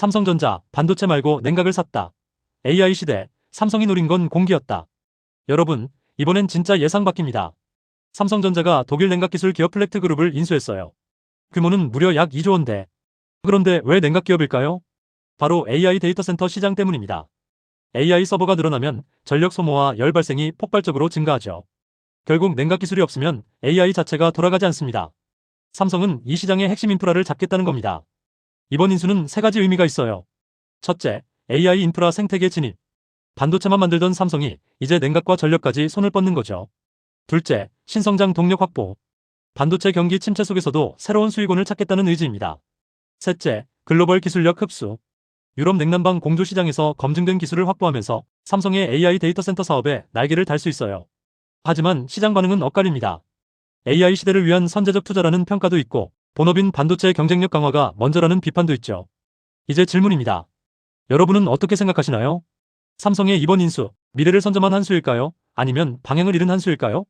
삼성전자 반도체 말고 냉각을 샀다. AI 시대 삼성이 노린 건 공기였다. 여러분, 이번엔 진짜 예상 바뀝니다. 삼성전자가 독일 냉각 기술 기업 플렉트 그룹을 인수했어요. 규모는 무려 약 2조 원대. 그런데 왜 냉각 기업일까요? 바로 AI 데이터 센터 시장 때문입니다. AI 서버가 늘어나면 전력 소모와 열 발생이 폭발적으로 증가하죠. 결국 냉각 기술이 없으면 AI 자체가 돌아가지 않습니다. 삼성은 이 시장의 핵심 인프라를 잡겠다는 겁니다. 이번 인수는 세 가지 의미가 있어요. 첫째, AI 인프라 생태계 진입. 반도체만 만들던 삼성이 이제 냉각과 전력까지 손을 뻗는 거죠. 둘째, 신성장 동력 확보. 반도체 경기 침체 속에서도 새로운 수익원을 찾겠다는 의지입니다. 셋째, 글로벌 기술력 흡수. 유럽 냉난방 공조 시장에서 검증된 기술을 확보하면서 삼성의 AI 데이터 센터 사업에 날개를 달 수 있어요. 하지만 시장 반응은 엇갈립니다. AI 시대를 위한 선제적 투자라는 평가도 있고 본업인 반도체 경쟁력 강화가 먼저라는 비판도 있죠. 이제 질문입니다. 여러분은 어떻게 생각하시나요? 삼성의 이번 인수, 미래를 선점한 한 수일까요? 아니면 방향을 잃은 한 수일까요?